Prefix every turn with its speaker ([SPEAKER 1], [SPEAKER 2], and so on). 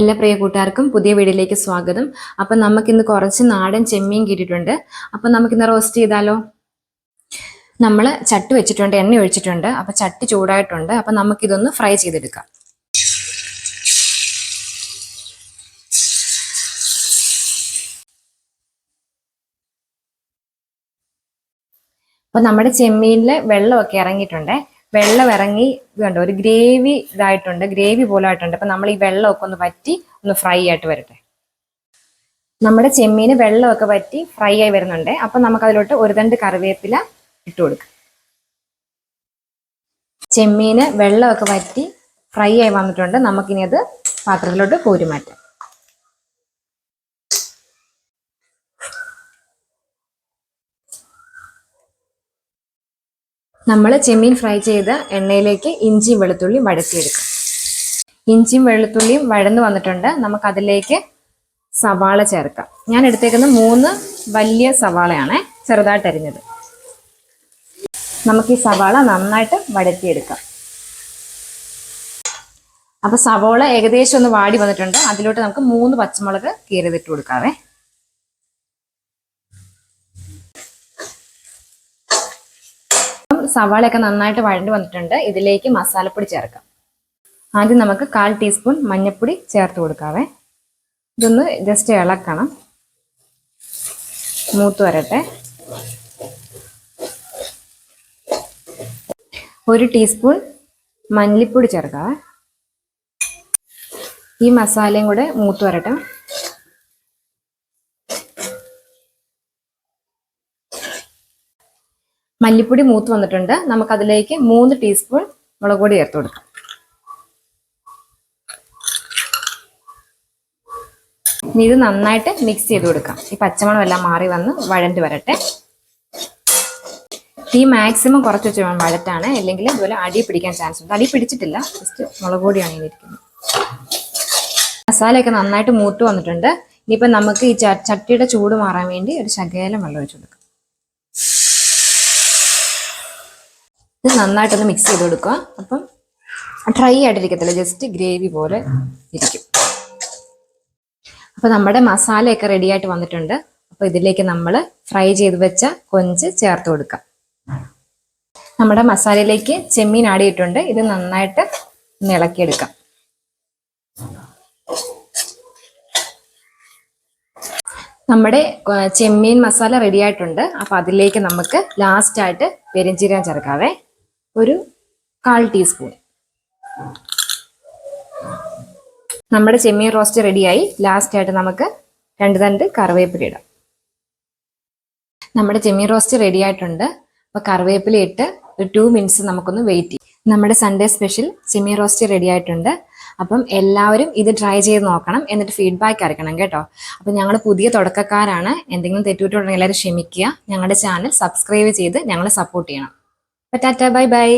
[SPEAKER 1] എല്ലാ പ്രിയ കൂട്ടുകാർക്കും പുതിയ വീഡിയോയിലേക്ക് സ്വാഗതം. അപ്പം നമുക്കിന്ന് കുറച്ച് നാടൻ ചെമ്മീൻ കിട്ടിയിട്ടുണ്ട്. അപ്പം നമുക്കിന്ന് റോസ്റ്റ് ചെയ്താലോ? നമ്മൾ ചട്ടി വെച്ചിട്ടുണ്ട് എണ്ണ ഒഴിച്ചിട്ടുണ്ട്. അപ്പം ചട്ടി ചൂടായിട്ടുണ്ട്. അപ്പൊ നമുക്ക് ഇതൊന്ന് ഫ്രൈ ചെയ്തെടുക്കാം. അപ്പം നമ്മുടെ ചെമ്മീനിൽ വെള്ളമൊക്കെ ഇറങ്ങിയിട്ടുണ്ട്. വെള്ളം ഇറങ്ങി ഇതുണ്ട്. ഒരു ഗ്രേവി ഇതായിട്ടുണ്ട്. ഗ്രേവി പോലെ ആയിട്ടുണ്ട് അപ്പം നമ്മൾ ഈ വെള്ളമൊക്കെ ഒന്ന് വറ്റി ഒന്ന് ഫ്രൈ ആയിട്ട് വരട്ടെ. നമ്മുടെ ചെമ്മീന് വെള്ളമൊക്കെ വറ്റി ഫ്രൈ ആയി വരുന്നുണ്ട്. അപ്പം നമുക്ക് അതിലോട്ട് ഒരു തണ്ട് കറിവേപ്പില ഇട്ട് കൊടുക്കാം. ചെമ്മീന് വെള്ളമൊക്കെ വറ്റി ഫ്രൈ ആയി വന്നിട്ടുണ്ട്. നമുക്കിനി അത് പാത്രത്തിലോട്ട് കോരി മാറ്റാം. നമ്മൾ ചെമ്മീൻ ഫ്രൈ ചെയ്ത എണ്ണയിലേക്ക് ഇഞ്ചിയും വെളുത്തുള്ളിയും വഴറ്റിയെടുക്കാം. ഇഞ്ചിയും വെളുത്തുള്ളിയും വഴന്നു വന്നിട്ടുണ്ട്. നമുക്ക് അതിലേക്ക് സവാള ചേർക്കാം. ഞാൻ എടുത്തേക്കുന്ന മൂന്ന് വലിയ സവാളയാണ് ചെറുതായിട്ട് അരിഞ്ഞത്. നമുക്ക് ഈ സവാള നന്നായിട്ട് വഴറ്റിയെടുക്കാം. അപ്പൊ സവാള ഏകദേശം ഒന്ന് വാടി വന്നിട്ടുണ്ട്. അതിലോട്ട് നമുക്ക് മൂന്ന് പച്ചമുളക് കീറിതിട്ട് കൊടുക്കാവേ. സവാളയൊക്കെ നന്നായിട്ട് വഴണ്ട് വന്നിട്ടുണ്ട്. ഇതിലേക്ക് മസാലപ്പൊടി ചേർക്കാം. ആദ്യം നമുക്ക് കാൽ ടീസ്പൂൺ മഞ്ഞൾപ്പൊടി ചേർത്ത് കൊടുക്കാവേ. ഇതൊന്ന് ജസ്റ്റ് ഇളക്കണം. മൂത്ത് വരട്ടെ. ഒരു ടീസ്പൂൺ മല്ലിപ്പൊടി ചേർക്കാവേ. ഈ മസാലയും കൂടെ മൂത്ത് വരട്ടെ. മല്ലിപ്പൊടി മൂത്ത് വന്നിട്ടുണ്ട്. നമുക്ക് അതിലേക്ക് മൂന്ന് ടീസ്പൂൺ മുളക് പൊടി ചേർത്ത് കൊടുക്കാം. ഇനി ഇത് നന്നായിട്ട് മിക്സ് ചെയ്ത് കൊടുക്കാം. ഈ പച്ചമണം എല്ലാം മാറി വന്ന് വഴണ്ട് വരട്ടെ. തീ മാക്സിമം കുറച്ച് വെച്ച് വേണം വഴറ്റാണ്. അല്ലെങ്കിൽ ഇതുപോലെ അടി പിടിക്കാൻ ചാൻസ് ഉണ്ട്. അടി പിടിച്ചിട്ടില്ല. ജസ്റ്റ് മുളക് പൊടിയാണ് ഇതിരിക്കുന്നത് മസാലയൊക്കെ നന്നായിട്ട് മൂത്ത് വന്നിട്ടുണ്ട്. ഇനിയിപ്പോൾ നമുക്ക് ഈ ചട്ടിയുടെ ചൂട് മാറാൻ വേണ്ടി ഒരു ശകലം വെള്ളം ഒഴിച്ചു കൊടുക്കാം. ഇത് നന്നായിട്ടൊന്ന് മിക്സ് ചെയ്ത് കൊടുക്കുക അപ്പം ഡ്രൈ ആയിട്ടിരിക്കത്തില്ല ജസ്റ്റ് ഗ്രേവി പോലെ ഇരിക്കും. അപ്പോൾ നമ്മുടെ മസാലയൊക്കെ റെഡി ആയിട്ട് വന്നിട്ടുണ്ട്. അപ്പോൾ ഇതിലേക്ക് നമ്മൾ ഫ്രൈ ചെയ്ത് വെച്ച കൊഞ്ച് ചേർത്ത് കൊടുക്കാം. നമ്മുടെ മസാലയിലേക്ക് ചെമ്മീൻ ആടിയിട്ടുണ്ട് ഇത് നന്നായിട്ട് ഇളക്കിയെടുക്കാം. നമ്മുടെ ചെമ്മീൻ മസാല റെഡി ആയിട്ടുണ്ട്. അപ്പൊ അതിലേക്ക് നമുക്ക് ലാസ്റ്റ് ആയിട്ട് പെരിഞ്ചീരകം ചേർക്കാവേ. ഒരു കാൽ ടീസ്പൂൺ. നമ്മുടെ ചെമ്മീൻ റോസ്റ്റ് റെഡിയായി. ലാസ്റ്റ് ആയിട്ട് നമുക്ക് രണ്ട് തണ്ട് കറിവേപ്പില ഇടാം. നമ്മുടെ ചെമ്മീൻ റോസ്റ്റ് റെഡി ആയിട്ടുണ്ട്. അപ്പൊ കറിവേപ്പില ഇട്ട് ഒരു ടു മിനിറ്റ്സ് നമുക്കൊന്ന് വെയിറ്റ് ചെയ്യാം. നമ്മുടെ സൺഡേ സ്പെഷ്യൽ ചെമ്മീൻ റോസ്റ്റ് റെഡി ആയിട്ടുണ്ട്. അപ്പം എല്ലാവരും ഇത് ട്രൈ ചെയ്ത് നോക്കണം. എന്നിട്ട് ഫീഡ്ബാക്ക് അറിയിക്കണം കേട്ടോ. അപ്പം ഞങ്ങൾ പുതിയ തുടക്കക്കാരാണ്. എന്തെങ്കിലും തെറ്റുപറ്റുണ്ടെങ്കിൽ എല്ലാവരും ക്ഷമിക്കുക. ഞങ്ങളുടെ ചാനൽ സബ്സ്ക്രൈബ് ചെയ്ത് ഞങ്ങളെ സപ്പോർട്ട് ചെയ്യണം. Tata bye bye